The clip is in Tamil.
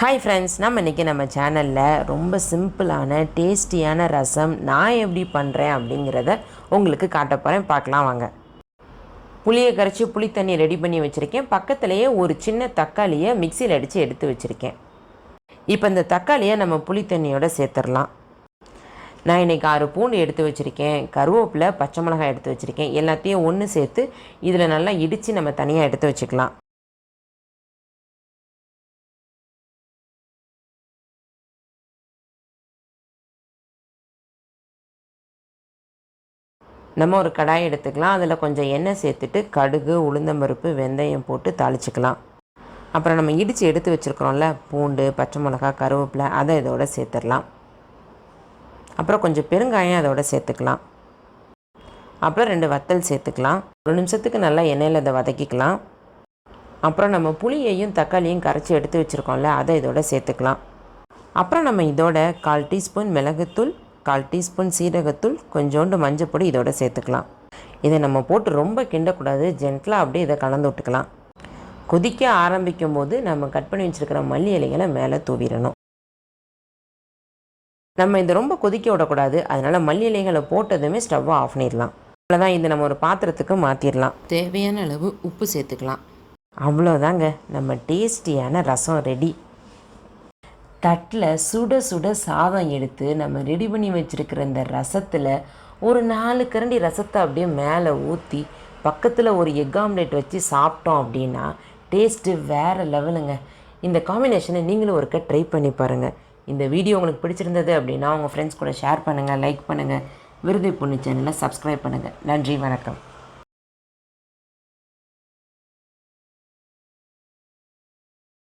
ஹாய் ஃப்ரெண்ட்ஸ் நம்ம இன்றைக்கி நம்ம சேனலில் ரொம்ப சிம்பிளான டேஸ்டியான ரசம் நான் எப்படி பண்ணுறேன் அப்படிங்கிறத உங்களுக்கு காட்ட போகிறேன் பார்க்கலாம் வாங்க. புளியை கரைச்சி புளி தண்ணி ரெடி பண்ணி வச்சுருக்கேன். பக்கத்துலேயே ஒரு சின்ன தக்காளியை மிக்சியில் அடித்து எடுத்து வச்சுருக்கேன். இப்போ இந்த தக்காளியை நம்ம புளி தண்ணியோட சேர்த்துடலாம். நான் இன்றைக்கி ஆறு பூண்டு எடுத்து வச்சுருக்கேன். கருவேப்பிலை பச்சை மிளகாய் எடுத்து வச்சுருக்கேன். எல்லாத்தையும் ஒன்று சேர்த்து இதில் நல்லா இடித்து நம்ம தனியாக எடுத்து வச்சுக்கலாம். நம்ம ஒரு கடாய் எடுத்துக்கலாம். அதில் கொஞ்சம் எண்ணெய் சேர்த்துட்டு கடுகு உளுந்தம்பருப்பு வெந்தயம் போட்டு தாளிச்சுக்கலாம். அப்புறம் நம்ம இடித்து எடுத்து வச்சுருக்குறோம்ல பூண்டு பச்சை மிளகா கருவேப்பிலை அதை இதோட சேர்த்துடலாம். அப்புறம் கொஞ்சம் பெருங்காயம் அதோட சேர்த்துக்கலாம். அப்புறம் ரெண்டு வத்தல் சேர்த்துக்கலாம். ஒரு நிமிஷத்துக்கு நல்லா எண்ணெயில் அதை வதக்கிக்கலாம். அப்புறம் நம்ம புளியையும் தக்காளியும் கரைச்சி எடுத்து வச்சுருக்கோம்ல அதை இதோட சேர்த்துக்கலாம். அப்புறம் நம்ம இதோட கால் டீஸ்பூன் மிளகுத்தூள் கால் டீஸ்பூன் சீரகத்தூள் கொஞ்சோண்டு மஞ்சப்பொடி இதோட சேர்த்துக்கலாம். இதை நம்ம போட்டு ரொம்ப கிண்டக்கூடாது. ஜென்டலாக அப்படியே இதை கலந்து விட்டுக்கலாம். கொதிக்க ஆரம்பிக்கும் போது நம்ம கட் பண்ணி வச்சுருக்கிற மல்லி இலைகளை மேலே தூவிடணும். நம்ம இதை ரொம்ப கொதிக்க விடக்கூடாது. அதனால் மல்லி இலைகளை போட்டதுமே ஸ்டவ்வை ஆஃப் பண்ணிடலாம். அவ்வளோதான் இதை நம்ம ஒரு பாத்திரத்துக்கு மாற்றிடலாம் தேவையான அளவு உப்பு சேர்த்துக்கலாம். அவ்வளோதாங்க நம்ம டேஸ்டியான ரசம் ரெடி. தட்டில் சுட சுட சாதம் எடுத்து நம்ம ரெடி பண்ணி வச்சுருக்கிற இந்த ரசத்தில் ஒரு நாலு கரண்டி ரசத்தை அப்படியே மேலே ஊற்றி பக்கத்தில் ஒரு எக் ஆம்லேட் வச்சு சாப்பிட்டோம் அப்படின்னா டேஸ்ட்டு வேறு லெவலுங்க இந்த காம்பினேஷனை நீங்களும் ஒருக்க ட்ரை பண்ணி பாருங்கள் இந்த வீடியோ உங்களுக்கு பிடிச்சிருந்தது அப்படின்னா உங்கள் ஃப்ரெண்ட்ஸ் கூட ஷேர் பண்ணுங்கள் லைக் பண்ணுங்கள் விருதை பொண்ணு சேனலை சப்ஸ்கிரைப் பண்ணுங்கள் நன்றி வணக்கம்.